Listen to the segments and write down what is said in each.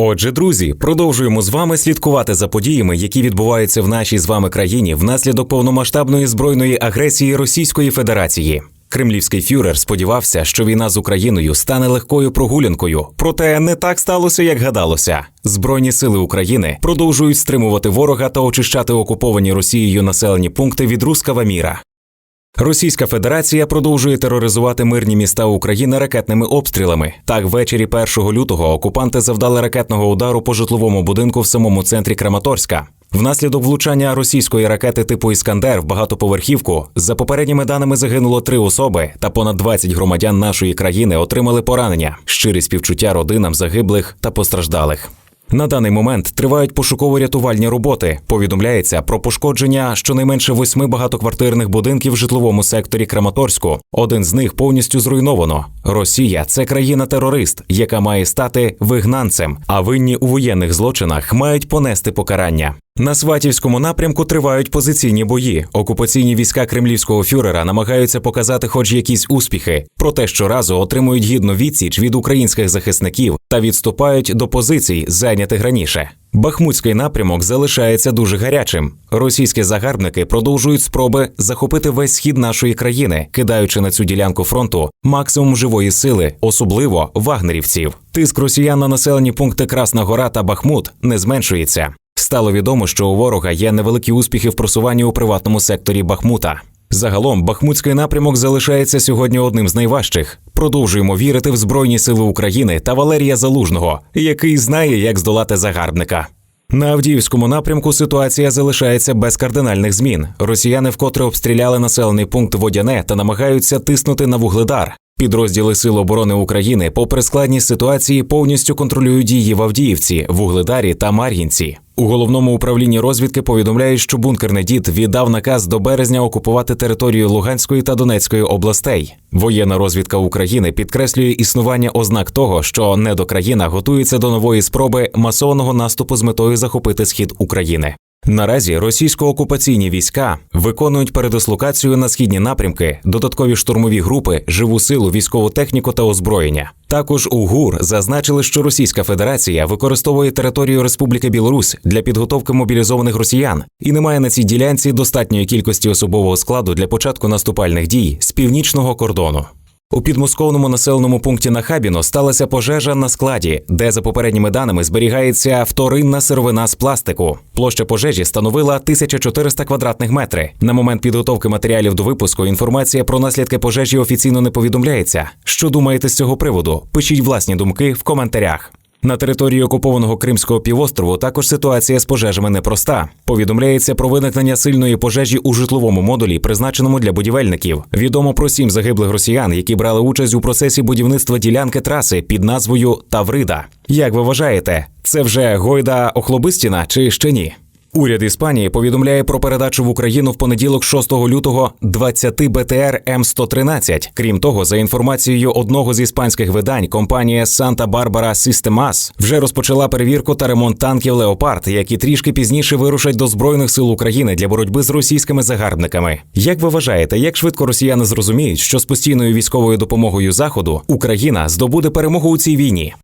Отже, друзі, продовжуємо з вами слідкувати за подіями, які відбуваються в нашій з вами країні внаслідок повномасштабної збройної агресії Російської Федерації. Кремлівський фюрер сподівався, що війна з Україною стане легкою прогулянкою, проте не так сталося, як гадалося. Збройні сили України продовжують стримувати ворога та очищати окуповані Росією населені пункти від рускава міра. Російська Федерація продовжує тероризувати мирні міста України ракетними обстрілами. Так, ввечері 1 лютого окупанти завдали ракетного удару по житловому будинку в самому центрі Краматорська. Внаслідок влучання російської ракети типу Іскандер в багатоповерхівку за попередніми даними загинуло три особи, та понад 20 громадян нашої країни отримали поранення. Щирі співчуття родинам загиблих та постраждалих. На даний момент тривають пошуково-рятувальні роботи. Повідомляється про пошкодження щонайменше восьми багатоквартирних будинків в житловому секторі Краматорську. Один з них повністю зруйновано. Росія це країна-терорист, яка має стати вигнанцем, а винні у воєнних злочинах мають понести покарання. На Сватівському напрямку тривають позиційні бої. Окупаційні війська кремлівського фюрера намагаються показати хоч якісь успіхи, проте щоразу отримують гідну відсіч від українських захисників та відступають до позицій, зайнятих раніше. Бахмутський напрямок залишається дуже гарячим. Російські загарбники продовжують спроби захопити весь схід нашої країни, кидаючи на цю ділянку фронту максимум живої сили, особливо вагнерівців. Тиск росіян на населені пункти Красна Гора та Бахмут не зменшується. Стало відомо, що у ворога є невеликі успіхи в просуванні у приватному секторі Бахмута. Загалом, Бахмутський напрямок залишається сьогодні одним з найважчих. Продовжуємо вірити в Збройні Сили України та Валерія Залужного, який знає, як здолати загарбника. На Авдіївському напрямку ситуація залишається без кардинальних змін. Росіяни вкотре обстріляли населений пункт Водяне та намагаються тиснути на вугледар. Підрозділи Сил оборони України, попри складність ситуації, повністю контролюють дії в Авдіївці, Вугледарі та Мар'їнці. У головному управлінні розвідки повідомляють, що бункерний дід віддав наказ до березня окупувати територію Луганської та Донецької областей. Воєнна розвідка України підкреслює існування ознак того, що недокраїна готується до нової спроби масованого наступу з метою захопити схід України. Наразі російсько-окупаційні війська виконують передислокацію на східні напрямки, додаткові штурмові групи, живу силу, військову техніку та озброєння. Також у ГУР зазначили, що Російська Федерація використовує територію Республіки Білорусь для підготовки мобілізованих росіян і не має на цій ділянці достатньої кількості особового складу для початку наступальних дій з північного кордону. У підмосковному населеному пункті Нахабіно сталася пожежа на складі, де за попередніми даними зберігається вторинна сировина з пластику. Площа пожежі становила 1400 квадратних метри. На момент підготовки матеріалів до випуску інформація про наслідки пожежі офіційно не повідомляється. Що думаєте з цього приводу? Пишіть власні думки в коментарях. На території окупованого Кримського півострову також ситуація з пожежами непроста. Повідомляється про виникнення сильної пожежі у житловому модулі, призначеному для будівельників. Відомо про сім загиблих росіян, які брали участь у процесі будівництва ділянки траси під назвою Таврида. Як ви вважаєте, це вже Гойда Охлобистіна чи ще ні? Уряд Іспанії повідомляє про передачу в Україну в понеділок 6 лютого 20 БТР М113. Крім того, за інформацією одного з іспанських видань, компанія Santa Barbara Sistemas вже розпочала перевірку та ремонт танків Леопард, які трішки пізніше вирушать до збройних сил України для боротьби з російськими загарбниками. Як ви вважаєте, як швидко росіяни зрозуміють, що з постійною військовою допомогою Заходу Україна здобуде перемогу у цій війні?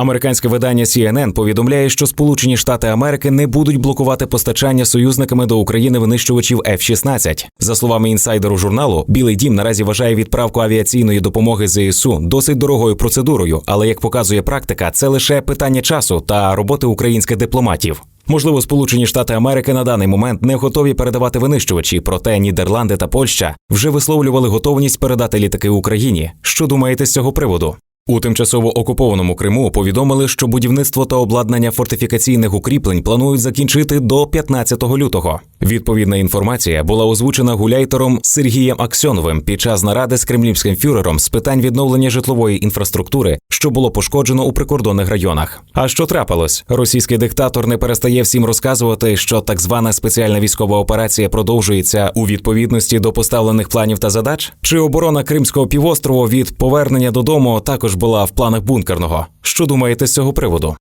Американське видання CNN повідомляє, що Сполучені Штати Америки не будуть блокувати постачання союзниками до України винищувачів F-16. За словами інсайдеру журналу, Білий Дім наразі вважає відправку авіаційної допомоги ЗСУ досить дорогою процедурою, але як показує практика, це лише питання часу та роботи українських дипломатів. Можливо, Сполучені Штати Америки на даний момент не готові передавати винищувачі, проте Нідерланди та Польща вже висловлювали готовність передати літаки Україні. Що думаєте з цього приводу? У тимчасово окупованому Криму повідомили, що будівництво та обладнання фортифікаційних укріплень планують закінчити до 15 лютого. Відповідна інформація була озвучена гуляйтором Сергієм Аксьоновим під час наради з кремлівським фюрером з питань відновлення житлової інфраструктури, що було пошкоджено у прикордонних районах. А що трапилось? Російський диктатор не перестає всім розказувати, що так звана спеціальна військова операція продовжується у відповідності до поставлених планів та задач? Чи оборона Кримського півострову від повернення додому також була в планах бункерного? Що думаєте з цього приводу?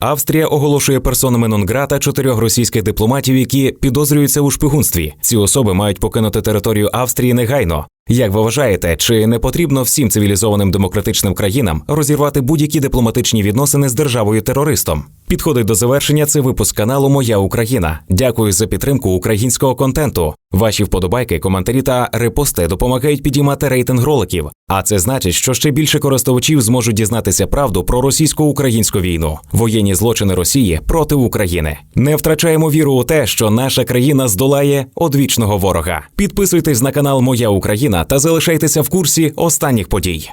Австрія оголошує персонами нон-грата чотирьох російських дипломатів, які підозрюються у шпигунстві. Ці особи мають покинути територію Австрії негайно. Як ви вважаєте, чи не потрібно всім цивілізованим демократичним країнам розірвати будь-які дипломатичні відносини з державою терористом? Підходить до завершення цей випуск каналу Моя Україна. Дякую за підтримку українського контенту. Ваші вподобайки, коментарі та репости допомагають підіймати рейтинг роликів. А це значить, що ще більше користувачів зможуть дізнатися правду про російсько-українську війну, воєнні злочини Росії проти України. Не втрачаємо віру у те, що наша країна здолає одвічного ворога. Підписуйтесь на канал Моя Та залишайтеся в курсі останніх подій.